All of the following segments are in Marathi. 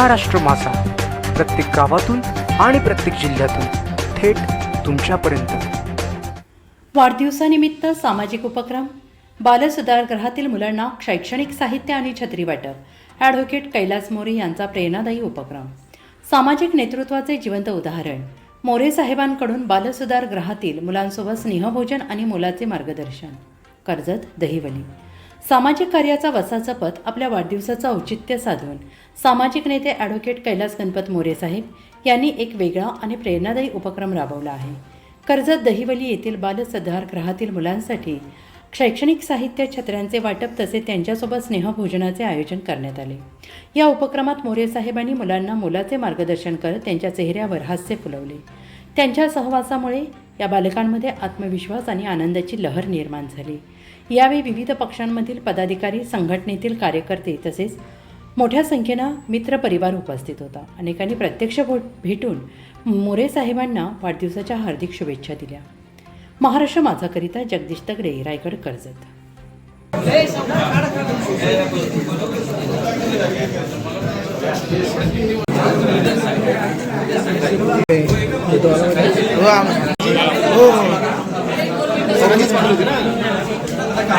महाराष्ट्र मासा प्रत्येक गावातून आणि प्रत्येक जिल्ह्यातून थेट तुमच्यापर्यंत. वाढदिवसानिमित्त सामाजिक उपक्रम बालसुधारगृहातील मुलांना शैक्षणिक साहित्य आणि छत्री वाटप ॲडव्होकेट कैलास मोरे यांचा प्रेरणादायी उपक्रम. सामाजिक नेतृत्वाचे जिवंत उदाहरण मोरे साहेबांकडून बालसुधारगृहातील मुलांसोबत स्नेहभोजन आणि मुलाचे मार्गदर्शन. कर्जत दहिवली. सामाजिक कार्याचा वसाचा पथ आपल्या वाढदिवसाचं औचित्य साधून. सामाजिक नेते ॲडव्होकेट कैलास गणपत मोरे साहेब यांनी एक वेगळा आणि प्रेरणादायी उपक्रम राबवला आहे. कर्जत दहिवली येथील बालसुधारगृहातील मुलांसाठी शैक्षणिक साहित्य छत्र्यांचे वाटप तसे त्यांच्यासोबत स्नेहभोजनाचे आयोजन करण्यात आले. या उपक्रमात मोरे साहेबांनी मुलांना मुलाचे मार्गदर्शन करत त्यांच्या चेहऱ्यावर हास्य फुलवले. त्यांच्या सहवासामुळे या बालकांमध्ये आत्मविश्वास आणि आनंदाची लहर निर्माण झाली. यावेळी विविध पक्षांमधील पदाधिकारी संघटनेतील कार्यकर्ते तसेच मोठ्या संख्येनं मित्रपरिवार उपस्थित होता. अनेकांनी प्रत्यक्ष भो भेटून मोरे साहेबांना वाढदिवसाच्या हार्दिक शुभेच्छा दिल्या. महाराष्ट्र माझाकरिता जगदीश तगडे रायगड कर्जत. हो, हो.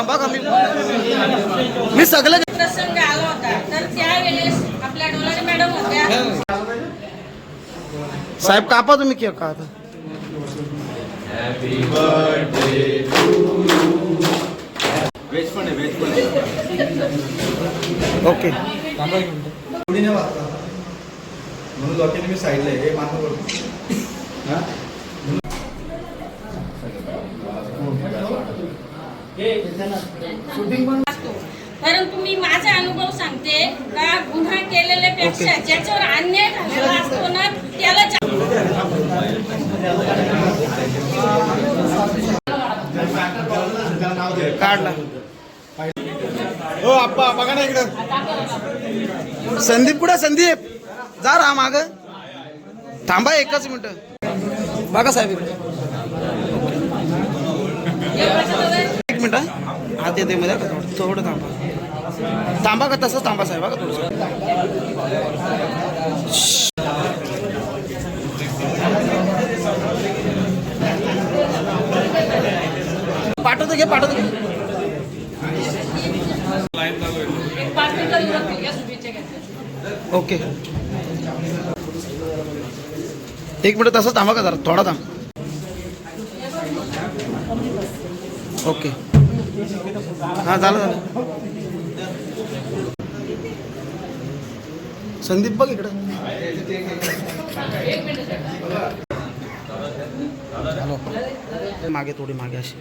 थांबा कमी मी. सगळं प्रसंग आला होता. तर त्यावेळेस आपल्या डोलारे मॅडम होत्या. साहेब कापा तुम्ही केक का आता ओके म्हणून लोकांनी मी साईडला आहे असतो परंतु मी माझा अनुभव सांगते का गुन्हा केलेल्यापेक्षा ज्याच्यावर अन्याय झालेला असतो ना त्याला काढला. हो आप्पा बघा ना इकडं. संदीप कुठे संदीप जा राहा माग. थांबा एकच मिनिट. बघा साहेब एक मिनटं हा. हात येते मध्ये. थोडं थोडं थांबा. थांबा का तसंच थांबा साहेब बघा थोडं पाठवतो घे पाठवतो. घे ओके. एक मिनिट तसंच थांबा का जरा. थोडा थांब. ओके. हां झालं झालं. संदीप बघ इकडं. हॅलो. मागे थोडी मागे अशी.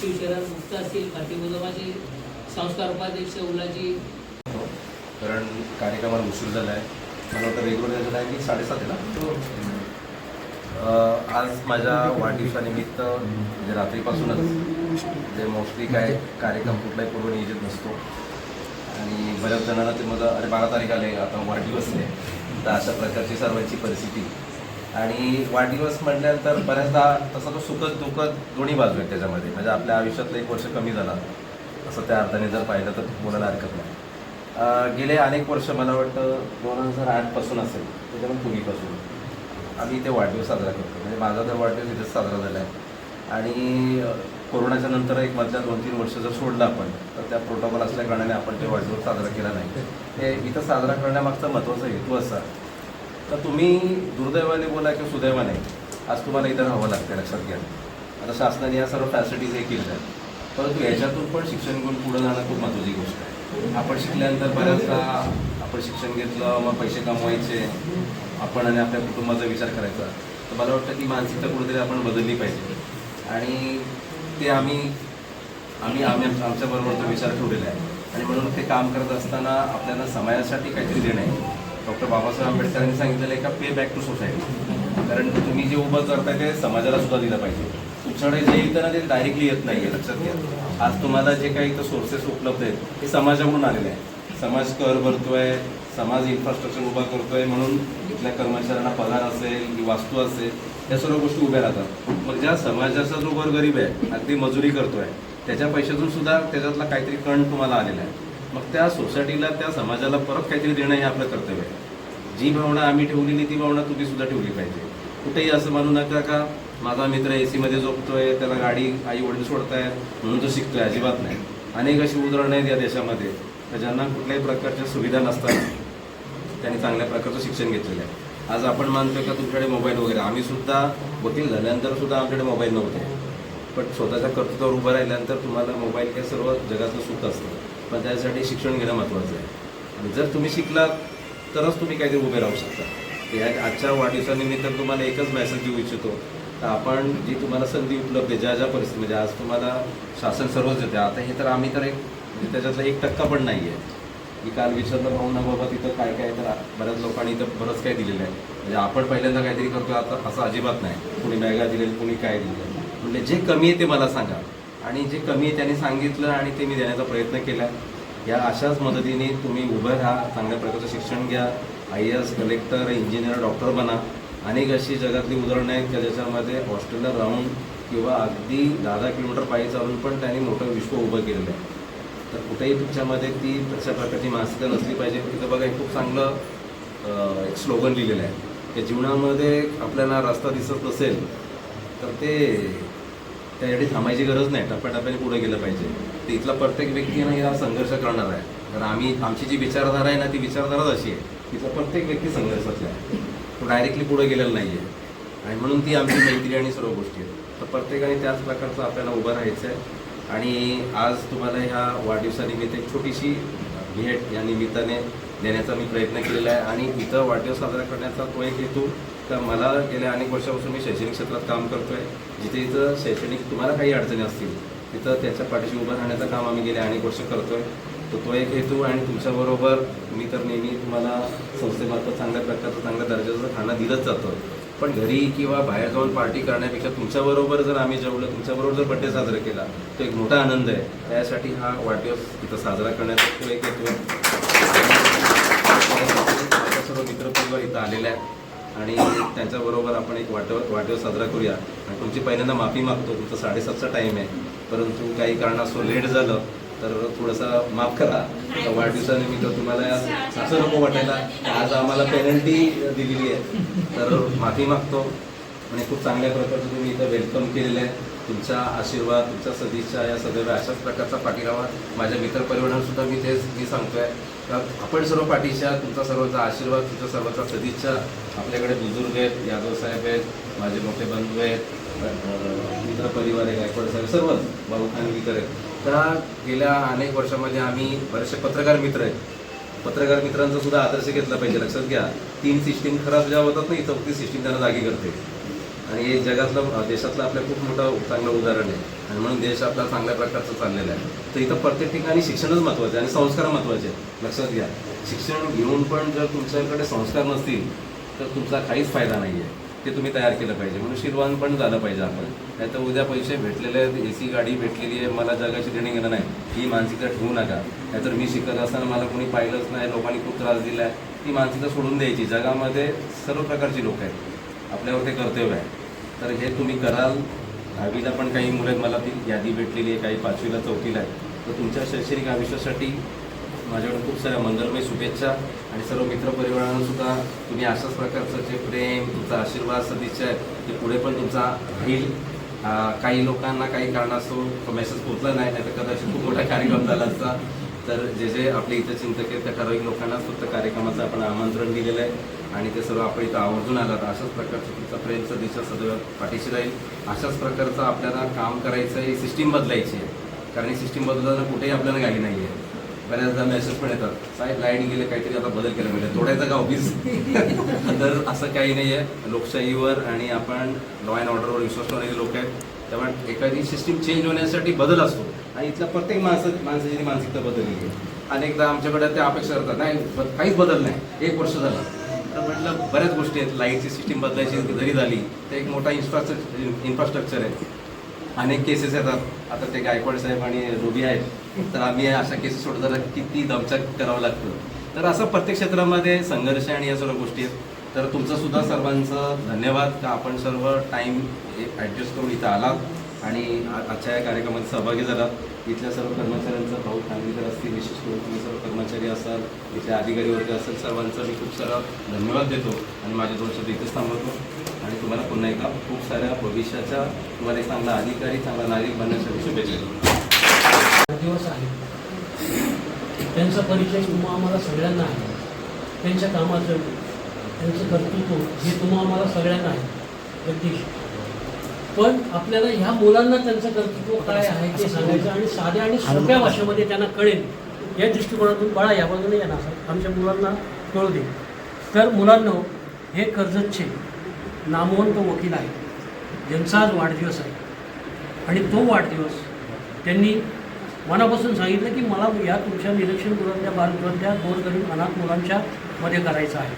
शिवशरण मुक्त असतील पाटील संस्कार उपाध्यक्ष उलाजी कारण कार्यक्रमाला उशीर झाला आहे मला वाटतं रेग्युलर झालं आहे की साडेसात आहे ना? आज माझ्या वाढदिवसानिमित्त म्हणजे रात्रीपासूनच जे मोस्टली काय कार्यक्रम कुठलाही पूर्वनियोजित नसतो. आणि बऱ्याच जणांना ते मला अरे बारा तारीख आले आता वाढदिवस आहे. तर अशा प्रकारची सर्वांची परिस्थिती. आणि वाढदिवस म्हटल्यानंतर बऱ्याचदा तसा तो सुखद दुखद दोन्ही बाजू आहेत त्याच्यामध्ये. म्हणजे आपल्या आयुष्यातलं एक वर्ष कमी झाला. असं त्या अर्थाने जर पाहिलं तर बोलायला हरकत नाही. गेले अनेक वर्ष मला वाटतं दोन हजार आठपासून असेल त्याच्यामध्ये पूर्वीपासून आम्ही इथे वाढदिवस साजरा करतो. म्हणजे माझा तर वाढदिवस इथेच साजरा झाला आहे आणि कोरोनाच्या नंतर एक मधल्या दोन तीन वर्ष जर सोडलं आपण तर त्या प्रोटोकॉल असल्या कारणाने आपण ते वाढदिवस साजरा केला नाही. हे इथं साजरा करण्यामागचा महत्त्वाचा हेतू असा तर तुम्ही दुर्दैवाने बोला किंवा सुदैवाने आज तुम्हाला इथं राहावं लागतं लक्षात घ्या. आता शासनाने या सर्व फॅसिलिटीज हे केल्या. आहेत परंतु याच्यातून पण शिक्षण घेऊन पुढे जाणं खूप महत्त्वाची गोष्ट आहे. आपण शिकल्यानंतर बऱ्याचदा आपण शिक्षण घेतलं मग पैसे कमवायचे. आपण आणि आपल्या कुटुंबाचा विचार करायचा तर मला वाटतं की मानसिकता कुठेतरी आपण बदलली पाहिजे. आणि ते आम्ही आम्ही आम्ही आमच्याबरोबर तो विचार ठेवलेला आहे. आणि म्हणून ते काम करत असताना आपल्याला समाजासाठी काहीतरी देणं आहे. डॉक्टर बाबासाहेब आंबेडकरांनी सांगितलेलं आहे का पे बॅक टू सोसायटी कारण तुम्ही जे उभं करताय ते समाजाला सुद्धा दिलं पाहिजे. तुमच्याकडे जे येतं ना ते डायरेक्टली येत नाही आहे लक्षात घ्या. आज तुम्हाला जे काही सोर्सेस उपलब्ध आहेत हे समाजाकडून आलेले आहे समाज कर भरतो आहे समाज इन्फ्रास्ट्रक्चर उभा करतोय म्हणून इथल्या कर्मचाऱ्यांना पगार असेल की वास्तू असेल या सर्व गोष्टी उभ्या राहतात. मग ज्या समाजाचा जो गरीब आहे अगदी मजुरी करतोय त्याच्या पैशातून सुद्धा त्याच्यातला काहीतरी कण तुम्हाला आलेला आहे. मग त्या सोसायटीला त्या समाजाला परत काहीतरी देणं हे आपलं कर्तव्य आहे. जी भावना आम्ही ठेवलेली ती भावना तुम्ही सुद्धा ठेवली पाहिजे. कुठेही असं मानू नका का माझा मित्र ए सीमध्ये झोपतोय त्याला गाडी आई वडील सोडताय म्हणून तो शिकतोय अजिबात नाही. अनेक अशी उदाहरणं आहेत या देशामध्ये तर ज्यांना कुठल्याही प्रकारच्या सुविधा नसतात. त्यांनी चांगल्या प्रकारचं शिक्षण घेतलेलं आहे. आज आपण मानतोय का तुमच्याकडे मोबाईल वगैरे? आम्ही सुद्धा वकील झाल्यानंतर सुद्धा आमच्याकडे मोबाईल नव्हते. पण स्वतःच्या कर्तृत्वावर उभं राहिल्यानंतर तुम्हाला मोबाईल हे सर्व जगातलं सुख असतं. पण त्यासाठी शिक्षण घेणं महत्त्वाचं आहे. आणि जर तुम्ही शिकलात तरच तुम्ही काहीतरी उभे राहू शकता. या आजच्या वाढदिवसानिमित्त तुम्हाला एकच मेसेज देऊ इच्छितो. तर आपण जी तुम्हाला संधी उपलब्ध आहे ज्या ज्या परिस्थितीमध्ये आज तुम्हाला शासन सर्वच देते. आता हे तर आम्ही तर एक म्हणजे त्याच्यातला एक टक्का पण नाही आहे मी काल विचारलं भाऊ ना बाबा तिथं काय काय तर बऱ्याच लोकांनी इथं बरंच काय दिलेलं आहे. म्हणजे आपण पहिल्यांदा काहीतरी करतो आता असं अजिबात नाही. कुणी मॅगा दिलेलं कुणी काय दिलेलं. म्हणजे जे कमी आहे ते मला सांगा. आणि जे कमी आहे त्यांनी सांगितलं आणि ते मी देण्याचा प्रयत्न केला या अशाच मदतीने तुम्ही उभं राहा चांगल्या प्रकारचं शिक्षण घ्या. I S collector engineer doctor बना. अनेक अशी जगातली उदाहरणं आहेत की ज्याच्यामध्ये हॉस्टेलला राहून किंवा अगदी दहा दहा किलोमीटर पायी चालून पण त्यांनी मोठं विश्व उभं केलेलं आहे. तर कुठेही तुमच्यामध्ये ती तशा प्रकारची मानसिकता नसली पाहिजे. तिथं बघा हे खूप चांगलं एक स्लोगन लिहिलेलं आहे की जीवनामध्ये आपल्याला रस्ता दिसत नसेल तर ते त्यासाठी थांबायची गरज नाही. टप्प्याटप्प्याने पुढे गेलं पाहिजे. तर इथला प्रत्येक व्यक्ती ना हा संघर्ष करणार आहे. कारण आम्ही आमची जी विचारधारा आहे ना ती विचारधाराच अशी आहे. इथला प्रत्येक व्यक्ती संघर्षातला आहे. तो डायरेक्टली पुढे गेलेला नाही आहे आणि म्हणून ती आमची मैत्री आणि सर्व गोष्टी आहेत. तर प्रत्येकाने त्याच प्रकारचं आपल्याला उभं राहायचं आहे आणि आज तुम्हाला ह्या वाढदिवसानिमित्त एक छोटीशी भेट या निमित्ताने देण्याचा मी प्रयत्न केलेला आहे. आणि इथं वाढदिवस साजरा करण्याचा तो एक हेतू तर मला गेल्या अनेक वर्षापासून मी शैक्षणिक क्षेत्रात काम करतो आहे जिथे इथं शैक्षणिक तुम्हाला काही अडचणी असतील तिथं त्याच्या पाठीशी उभं राहण्याचं काम आम्ही गेले अनेक वर्ष करतो आहे तर तो एक हेतू आणि तुमच्याबरोबर मी तर नेहमी तुम्हाला संस्थेमार्फत चांगल्या प्रकारचं चांगल्या दर्जाचं खाणं दिलंच जातं. पण घरी किंवा बाहेर जाऊन पार्टी करण्यापेक्षा तुमच्याबरोबर जर आम्ही जेवलं तुमच्याबरोबर जर बड्डे साजरा केला तो एक मोठा आनंद आहे. त्यासाठी हा वाढदिवस इथं साजरा करण्याचा तो एक हेतू सर्व मित्रपरिवार इथं आलेला आहे आणि त्यांच्याबरोबर आपण एक वाढ वाढदिवस साजरा करूया. आणि तुमची पहिल्यांदा माफी मागतो तुमचा साडेसातचा टाईम आहे. परंतु काही कारणास्तव लेट झालं. तर थोडंसं माफ करा. त्या वाढदिवसानिमित्त तुम्हाला असं नको वाटायला. आज आम्हाला पेनल्टी दिलेली आहे. तर माफी मागतो आणि खूप चांगल्या प्रकारचं तुम्ही इथं वेलकम केलेलं आहे. तुमचा आशीर्वाद तुमच्या सदिच्छा या सदैव अशाच प्रकारचा पाठिरावा माझ्या मित्र सुद्धा मी तेच मी सांगतोय. तर आपण सर्व पाठीशा तुमचा सर्वांचा आशीर्वाद तुमच्या सर्वांचा सदिच्छा. आपल्याकडे बुजुर्ग आहेत यादव साहेब आहेत माझे मोठे बंधू आहेत मित्र मित्रपरिवार आहे गायकवाड साहेब सर्वच भाऊ खानविकर आहेत. तर गेल्या अनेक वर्षामध्ये आम्ही बरेचसे पत्रकार मित्र आहेत. पत्रकार मित्रांचा सुद्धा आदर्श घेतला पाहिजे लक्षात घ्या. तीन सिस्टीम खराब ज्या होतात नाही चौथी सिस्टीम त्यांना जागी करते. आणि हे जगातलं देशातलं आपलं खूप मोठं चांगलं उदाहरण आहे. आणि म्हणून देश आपला चांगल्या प्रकारचं चाललेला आहे. तर इथं प्रत्येक ठिकाणी शिक्षणच महत्त्वाचं आहे आणि संस्कार महत्त्वाचे आहेत. लक्षात घ्या. शिक्षण घेऊन पण जर तुमच्याकडे संस्कार नसतील तर तुमचा काहीच फायदा नाही आहे ते तुम्ही तयार केलं पाहिजे. म्हणून शिरवान पण झालं पाहिजे आपण. नाही तर उद्या पैसे भेटलेले आहेत ए सी गाडी भेटलेली आहे मला जगाची देणी घेणं नाही. ही मानसिकता ठेवू नका. नाहीतर मी शिकत असताना मला कोणी पाहिलंच नाही लोकांनी खूप त्रास दिला आहे ती मानसिकता सोडून द्यायची. जगामध्ये सर्व प्रकारची लोक आहेत. आपल्यावर ते कर्तव्य आहे. तर हे तुम्ही कराल. दहावीला पण काही मुलं आहेत मला ती यादी भेटलेली आहे काही पाचवीला चौथीला आहे. तर तुमच्या शैक्षणिक आयुष्यासाठी माझ्याकडून खूप साऱ्या मंगलमय शुभेच्छा आणि सर्व मित्रपरिवारांना सुद्धा तुम्ही अशाच प्रकारचं जे प्रेम तुमचा आशीर्वाद सदिच्छा आहे ते पुढे पण तुमचा राहील. काही लोकांना काही कारणास्तव मेसेज पोचला नाही नाही तर कदाचित खूप मोठा कार्यक्रम झाला असता. तर जे जे आपले इथं चिंतक आहेत त्या ठराविक लोकांना फक्त कार्यक्रमाचं आपण आमंत्रण दिलेलं आहे. आणि ते सर्व आपण इथं आवर्जून आलात. अशाच प्रकारचं तुमचा प्रेम सदिच्छा सदैव पाठीशी राहील. अशाच प्रकारचं आपल्याला काम करायचं आहे सिस्टीम बदलायची आहे. कारण ही सिस्टीम बदलताना कुठेही आपल्याला गाडी नाही आहे बऱ्याचदा मेसेज पण येतात. साहेब लाइट गेले काहीतरी आता बदल केला पाहिजे. तोडायचा का ऑफिस तर असं काही नाही आहे लोकशाहीवर आणि आपण लॉ अँड ऑर्डरवर विश्वास ठेवणारे लोक आहेत. त्यामुळे एखादी सिस्टीम चेंज होण्यासाठी बदल असतो. आणि इथल्या प्रत्येक माणसं माणसाची मानसिकता बदलली आहे. अनेकदा आमच्याकडे त्या अपेक्षा करतात नाही काहीच बदल नाही. एक वर्ष झालं. तर म्हटलं बऱ्याच गोष्टी आहेत. लाईटची सिस्टीम बदलायची जरी झाली तर एक मोठा इन्फ्रास्ट्रक्चर इन्फ्रास्ट्रक्चर आहे. अनेक केसेस येतात. आता ते गायकवाड साहेब आणि रुबी आहेत. तर आम्ही अशा केसेस सोडताना किती दमचाक करावं लागतं. तर असं प्रत्येक क्षेत्रामध्ये संघर्ष आणि या सर्व गोष्टी आहेत. तर तुमचं सुद्धा सर्वांचं धन्यवाद का आपण सर्व टाईम ॲडजस्ट करून इथं आलात आणि आजच्या या कार्यक्रमात सहभागी झालात. इथल्या सर्व कर्मचाऱ्यांचं भाऊ खानविकर असतील विशेष करून तुम्ही सर्व कर्मचारी असाल इथल्या अधिकारी वर्ग असेल सर्वांचं मी खूप सारा धन्यवाद देतो आणि माझे दोन शब्द इथेच थांबवतो. आणि तुम्हाला पुन्हा एकदा खूप साऱ्या भविष्याच्या तुम्हाला एक चांगला अधिकारी चांगला नागरिक बनण्यासाठी शुभेच्छा देतो. दिवस आहे. त्यांचा परिचय तुम्हा आम्हाला सगळ्यांना आहे. त्यांच्या कामाचं त्यांचं कर्तृत्व हे तुम्हा आम्हाला सगळ्यांना आहे. जगदीश पण आपल्याला ह्या मुलांना त्यांचं कर्तृत्व काय आहे ते सांगायचं आणि साध्या आणि सोप्या भाषेमध्ये त्यांना कळेल. या दृष्टिकोनातून बाळा या बाजूने या ना सर आमच्या मुलांना कळू दे. तर मुलांना हे कर्जतचे नामवंत वकील आहेत. ज्यांचा आज वाढदिवस आहे. आणि तो वाढदिवस त्यांनी मनापासून सांगितलं की मला या तुमच्या निरीक्षण गृहातल्या बालगृहातल्या गोरगरीब अनाथ मुलांच्या मध्ये करायचं आहे.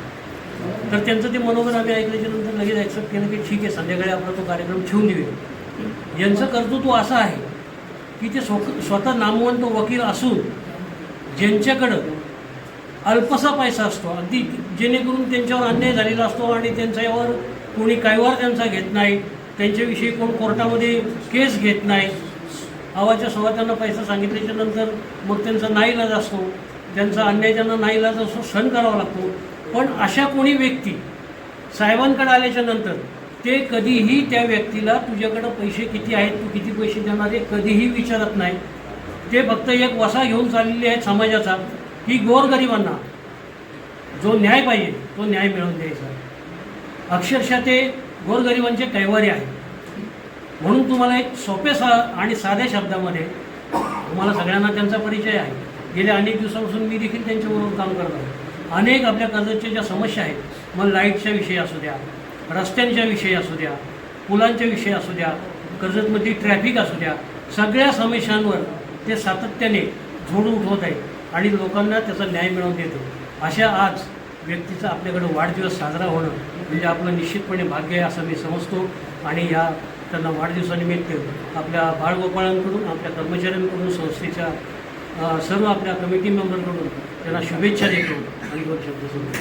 तर त्यांचं ते मनोगत आम्ही ऐकल्याच्या नंतर लगेच ॲक्सेप्ट केलं की ठीक आहे संध्याकाळी आपला तो कार्यक्रम ठेवून देऊया यांचं कर्तृत्व असं आहे की ते स्व स्वतः नामवंत वकील असून ज्यांच्याकडं अल्पसा पैसा असतो अगदी जेणेकरून त्यांच्यावर अन्याय झालेला असतो आणि त्यांच्यावर कोणी कायवार त्यांचा घेत नाही त्यांच्याविषयी कोण कोर्टामध्ये केस घेत नाही आवाच्या सव्वा त्यांना पैसा सांगितल्याच्या नंतर मग त्यांचा नाईलाज असतो त्यांचा अन्याय त्यांना नाईलाज असतो सहन करावा लागतो. पण अशा कोणी व्यक्ती साहेबांकडे आल्याच्यानंतर ते कधीही त्या व्यक्तीला तुझ्याकडं पैसे किती आहेत? तू किती पैसे देणार आहे? कधीही विचारत नाही. ते फक्त एक वसा घेऊन चाललेले आहेत समाजाचा की गोरगरिबांना जो न्याय पाहिजे तो न्याय मिळवून द्यायचा. अक्षरशः ते गोरगरिबांचे कैवारी आहेत. म्हणून तुम्हाला एक सोपे सा आणि साध्या शब्दामध्ये तुम्हाला सगळ्यांना त्यांचा परिचय आहे. गेल्या अनेक दिवसापासून मी देखील त्यांच्याबरोबर काम करत आहे. अनेक आपल्या कर्जतच्या ज्या समस्या आहेत मग लाईटच्या विषयी असू द्या रस्त्यांच्या विषयी असू द्या पुलांच्या विषयी असू द्या कर्जतमधली ट्रॅफिक असू द्या सगळ्या समस्यांवर ते सातत्याने झोड उठवत आहेत आणि लोकांना त्याचा न्याय मिळवून देतो. अशा आज व्यक्तीचा आपल्याकडं वाढदिवस साजरा होणं म्हणजे आपलं निश्चितपणे भाग्य आहे असं मी समजतो आणि या त्यांना वाढदिवसानिमित्त आपल्या बाळगोपाळांकडून आपल्या कर्मचाऱ्यांकडून संस्थेच्या सर्व आपल्या कमिटी मेंबरकडून त्यांना शुभेच्छा देतो आणि दोन शब्द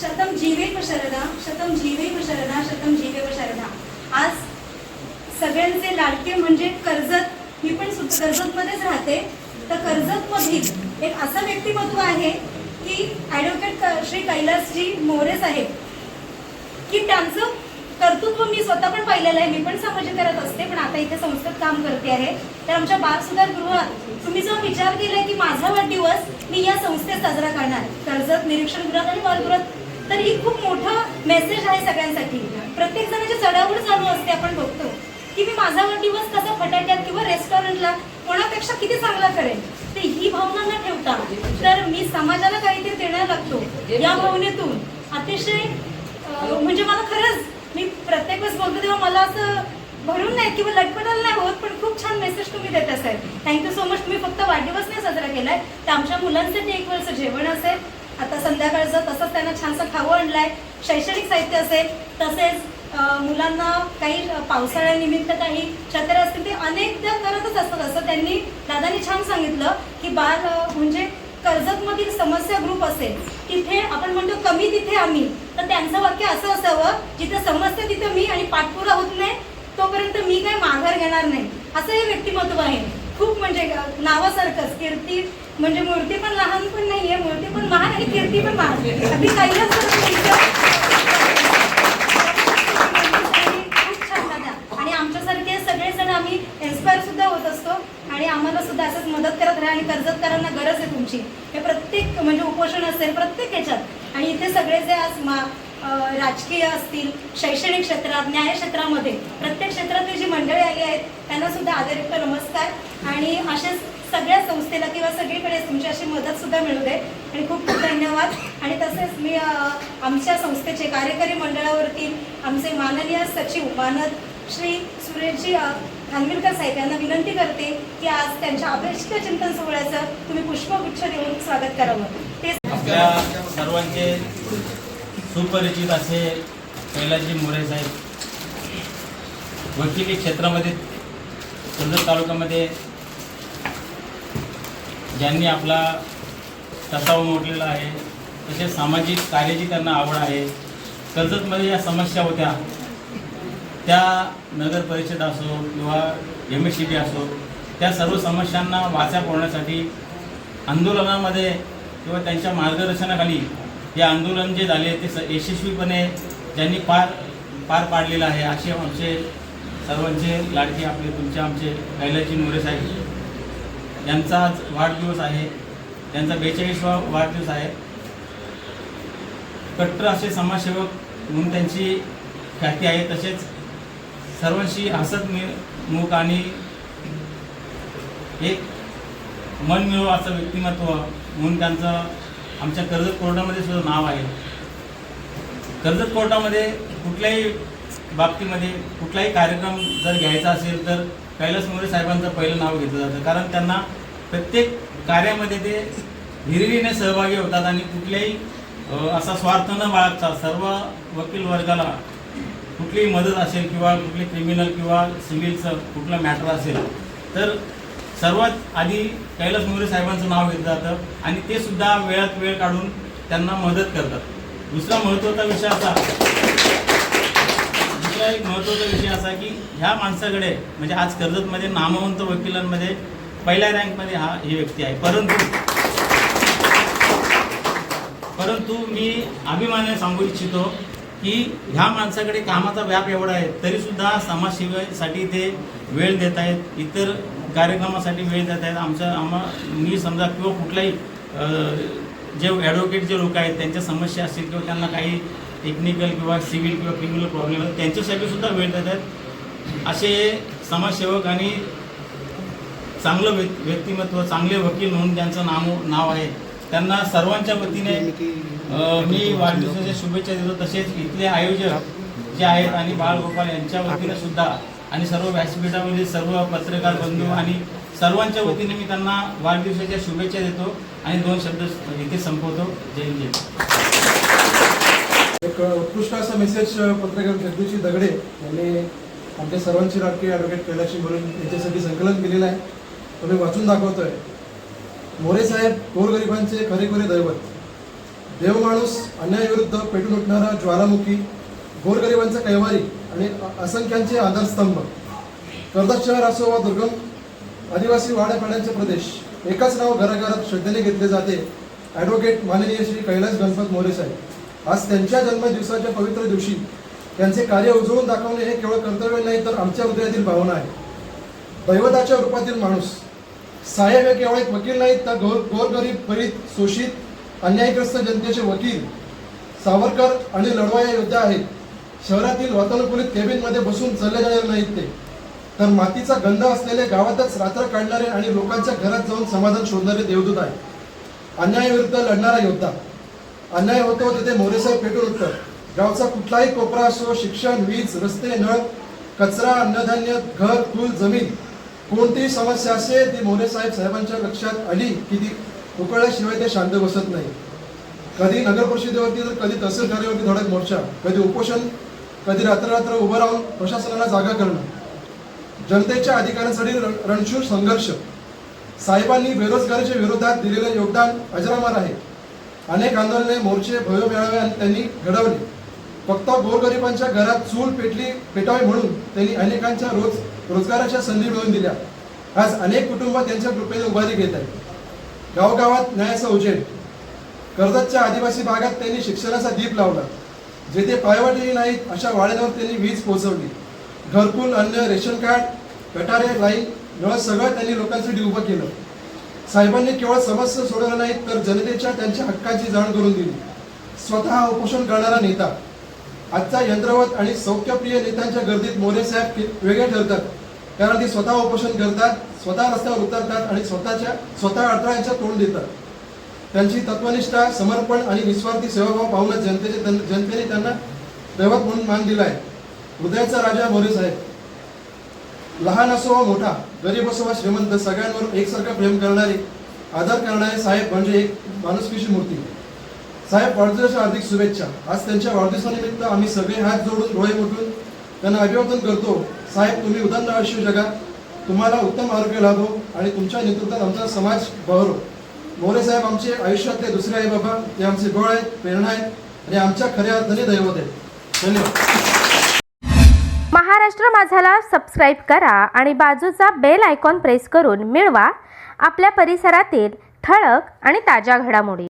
शतम जीवे शरदा शतम जीवे शरदा शतम जीवे शरदा आज सगळ्यांचे लाडके म्हणजे कर्जत मी पण सु- कर्जतमध्येच राहते. तर कर्जतमधील एक असं व्यक्तिमत्व आहे की ॲडव्होकेट श्री कैलासजी मोरे साहेब. की त्यांचं कर्तृत्व मी स्वतः पण पाहिलेलं आहे. मी पण समाज करत असते पण आता इथे संस्थेत काम करते आहे. तर आमच्या बाल सुधार गृहात तुम्ही जो विचार केलाय की माझा वाढदिवस मी या संस्थेत साजरा करणार कर्जत निरीक्षण गृहात आणि बालगृहात तर ही खूप मोठा मेसेज आहे सगळ्यांसाठी. प्रत्येक जणाची चढावड चालू असते आपण बघतो. की मी माझा वाढदिवस कसा फटाट्यात किंवा रेस्टॉरंटला कोणापेक्षा किती चांगला करेल तर ही भावना न ठेवता तर मी समाजाला काहीतरी देण्याला लागतो. या भावनेतून अतिशय म्हणजे मला खरंच मी प्रत्येक वेळेस बोलतो तेव्हा मला असं भरून नाही किंवा लटपटाला नाही होत पण खूप छान मेसेज तुम्ही देत असाल. थँक्यू सो मच तुम्ही फक्त वाढदिवस नाही साजरा केलाय तर आमच्या मुलांसाठी एक वेळचं जेवण असेल. आता संध्याकाळचं तसंच त्यांना छानसं खावं आणलंय शैक्षणिक साहित्य असेल तसेच मुलांना काही पावसाळ्यानिमित्त काही छत्र असतील ते अनेकदा करतच असतात. असं त्यांनी दादानी छान सांगितलं की बाल म्हणजे कर्जतमधील समस्या ग्रुप असेल तिथे आपण म्हणतो कमी तिथे आम्ही. तर त्यांचं वाक्य असं असावं जिथे समस्या तिथे मी आणि पाठपुरा होत नाही तोपर्यंत मी काय माघार घेणार नाही. असं हे व्यक्तिमत्व आहे. खूप म्हणजे नावासारखंच कीर्ती म्हणजे मूर्ती पण लहान पण नाहीये मूर्ती पण महान आणि कीर्ती पण महान. अगदी कैलास आम्हाला सुद्धा असंच मदत करत राहा आणि कर्जतकरांना गरज आहे तुमची. हे प्रत्येक म्हणजे उपोषण असेल प्रत्येक ह्याच्यात. आणि इथे सगळे जे आज मा राजकीय असतील शैक्षणिक क्षेत्रात न्याय क्षेत्रामध्ये प्रत्येक क्षेत्रातली जी मंडळी आली आहेत त्यांना सुद्धा आदरयुक्त नमस्कार. आणि असेच सगळ्या संस्थेला किंवा सगळीकडे तुमची अशी मदत सुद्धा मिळू दे. आणि खूप खूप धन्यवाद. आणि तसेच मी आमच्या संस्थेचे कार्यकारी मंडळावरती आमचे माननीय सचिव मानद श्री सुरेशजी खानविलकर साहेब यांना विनंती करते की आज त्यांच्या अभिष्ट चिंतन सोहळ्याचं तुम्ही पुष्पगुच्छ देऊन स्वागत करावं. ते आपल्या सर्वांचे सुपरिचित असे कैलासजी मोरे साहेब वकिली क्षेत्रामध्ये कर्जत तालुक्यामध्ये ज्यांनी आपला तसाव मोडलेला आहे तसेच सामाजिक कार्याची त्यांना आवड आहे कर्जतमध्ये या समस्या होत्या. त्या नगर परिषद असो किंवा एम एस सी बी असो त्या सर्व समस्यांना वाचा फोडण्यासाठी आंदोलनामध्ये किंवा त्यांच्या मार्गदर्शनाखाली हे आंदोलन जे झाले ते स यशस्वीपणे ज्यांनी पार पार पाडलेलं आहे असे आमचे सर्वांचे लाडके आपले तुमचे आमचे कैलाजी मोरे साहेब. यांचा आज वाढदिवस आहे. त्यांचा बेचाळीसवा वाढदिवस आहे. कट्टर असे समाजसेवक म्हणून त्यांची ख्याती आहे. तसेच सर्वांशी हसत मि मुख आणि एक मन मिळव असं व्यक्तिमत्व म्हणून त्यांचं आमच्या कर्जत कोर्टामध्ये सुद्धा नाव आहे. कर्जत कोर्टामध्ये कुठल्याही बाबतीमध्ये कुठलाही कार्यक्रम जर घ्यायचा असेल तर कैलास मोरे साहेबांचं पहिलं नाव घेतलं जातं. कारण त्यांना प्रत्येक कार्यामध्ये ते हिरिरीने सहभागी होतात आणि कुठल्याही असा स्वार्थ न बाळगता सर्व वकील वर्गाला कुठलीही मदत असेल किंवा कुठली क्रिमिनल किंवा सिव्हिलचं कुठलं मॅटर असेल तर सर्वात आधी कैलास मोरे साहेबांचं नाव घेतलं जातं आणि ते सुद्धा वेळात वेळ काढून त्यांना मदत करतात. दुसरा महत्त्वाचा विषय असा दुसरा एक महत्त्वाचा विषय असा की ह्या माणसाकडे म्हणजे आज कर्जतमध्ये नामवंत वकिलांमध्ये पहिल्या रँकमध्ये हा ही व्यक्ती आहे. परंतु परंतु मी अभिमानाने सांगू इच्छितो की ह्या माणसाकडे कामाचा व्याप एवढा आहे तरीसुद्धा समाजसेवेसाठी ते वेळ देत आहेत इतर कार्यक्रमासाठी वेळ देत आहेत. आमच्या आम्हा मी समजा किंवा कुठलाही जे ॲडव्होकेट जे लोक आहेत त्यांच्या समस्या असतील किंवा त्यांना काही टेक्निकल किंवा सिव्हिल किंवा क्रिमिनल प्रॉब्लेम आहेत त्यांच्यासाठी सुद्धा वेळ देत आहेत. असे समाजसेवक आणि चांगलं व्यक्तिमत्व चांगले वकील म्हणून त्यांचं नाव नाव आहे त्यांना सर्वांच्या वतीने मी वाढदिवसाच्या शुभेच्छा देतो. तसेच इथले आयोजक जे आहेत आणि बाळगोपाल यांच्या वतीनं सुद्धा आणि सर्व व्यासपीठामधील सर्व पत्रकार बंधू आणि सर्वांच्या वतीने मी त्यांना वाढदिवसाच्या शुभेच्छा देतो आणि दोन शब्द इथे संपवतो. जय जय एक उत्कृष्ट असा मेसेज पत्रकार जगदीशी दगडे यांनी आमच्या सर्वांची राजकीय ॲडव्होकेट कैलाशी म्हणून याच्यासाठी संकलन केलेलं आहे. तो मी वाचून दाखवतोय. मोरे साहेब गोरगरिबांचे खरेखुरे दैवत. देवमाणूस अन्यायाविरुद्ध पेटून उठणारा ज्वालामुखी गोरगरिबांचा कैवारी आणि असंख्यांचे आधारस्तंभ कर्जत शहर असो वा दुर्गम आदिवासी वाड्यापाड्यांचे प्रदेश. एकाच नाव घराघरात श्रद्धेने घेतले जाते ॲडव्होकेट माननीय श्री कैलास गणपत मोरे साहेब. आज त्यांच्या जन्मदिवसाच्या पवित्र दिवशी त्यांचे कार्य उजळून दाखवणे हे केवळ कर्तव्य नाही तर आमच्या हृदयातील भावना आहे. दैवताच्या रूपातील माणूस. साहेब हे केवळ एक वकील नाहीत तर गोर गोरगरीब पीडित शोषित अन्यायग्रस्त जनतेचे वकील सावरकर आणि लढवाया योद्धा आहेत. शहरातील वातानुकूलित केबिनमध्ये बसून चालले जाणार नाहीत ते. तर मातीचा गंध असलेले गावातच रात्र काढणारे आणि लोकांच्या घरात जाऊन समाधान शोधणारे देवदूत आहेत. अन्यायाविरुद्ध लढणारा योद्धा. अन्याय होतो तिथे मोरेसाहेब पेटून उत्तर गावचा कुठलाही कोपरा असो शिक्षण वीज रस्ते नळ कचरा अन्नधान्य घर तूल जमीन कोणतीही समस्या असे ती मोरे साहेब साहेबांच्या लक्षात आली की ती उकळल्याशिवाय ते शांत बसत नाही. कधी नगर परिषदेवरती तर कधी तहसीलदारीवरती धडक मोर्चा कधी उपोषण कधी रात्र उभं राहून प्रशासनाला जागा करणं. जनतेच्या अधिकारांसाठी रणशूर संघर्ष. साहेबांनी बेरोजगारीच्या विरोधात दिलेलं योगदान अजरामर आहे. अनेक आंदोलने मोर्चे भव्य मेळावे त्यांनी घडवले. फक्त गोरगरिबांच्या घरात चूल पेटली पेटावी म्हणून त्यांनी अनेकांच्या रोज रोजगाराच्या संधी मिळवून दिल्या. आज अनेक कुटुंब त्यांच्या कृपेने उभारी घेत आहेत. गावगावात न्यायाचा उजेड कर्जतच्या आदिवासी भागात त्यांनी शिक्षणाचा दीप लावला जेथे पायवाटेही नाहीत अशा वाड्यांवर त्यांनी वीज पोहोचवली. घरकुल अन्न रेशन कार्ड गटारे लाईन नळ सगळं त्यांनी लोकांसाठी उभं केलं. साहेबांनी केवळ समस्या सोडवल्या नाहीत तर जनतेच्या त्यांच्या हक्काची जाण करून दिली. स्वतः उपोषण करणारा नेता. आजचा यंत्रवत आणि सौख्यप्रिय नेत्यांच्या गर्दीत मोरे साहेब वेगळे ठरतात. कारण ती स्वतः उपोषण करतात स्वतः रस्त्यावर उतरतात आणि स्वतःच्या स्वतः अडथळ्यांच्या तोंड देतात. त्यांची तत्वनिष्ठा समर्पण आणि निस्वार्थी सेवाभाव पाहूनच जनतेचे जनतेने त्यांना दैवत म्हणून मान दिला आहे. हृदयाचा राजा मोरे साहेब. लहान असो वा मोठा गरीब असो वा श्रीमंत सगळ्यांवर एकसारखं प्रेम करणारे आदर करणारे साहेब म्हणजे एक माणुसकीची मूर्ती. साहेब वाढदिवसाच्या हार्दिक शुभेच्छा. आज त्यांच्या वाढदिवसानिमित्त आम्ही सगळे हात जोडून डोळे मोठून त्यांना अभिवादन करतो. साहेब तुम्ही उदंड आयुष्य जगा. तुम्हाला उत्तम आरोग्य लाभो आणि तुमच्या नेतृत्वात आमचा समाज बहरो. मोरे साहेब आमचे आयुष्यातले दुसरे आहे बाबा. ते आमचे गोळ आहेत प्रेरणा आहेत आणि आमच्या खऱ्या अर्थाने दैवत आहेत. धन्यवाद. महाराष्ट्र माझाला सबस्क्राईब करा आणि बाजूचा बेल आयकॉन प्रेस करून मिळवा. आपल्या परिसरातील ठळक आणि ताज्या घडामोडी.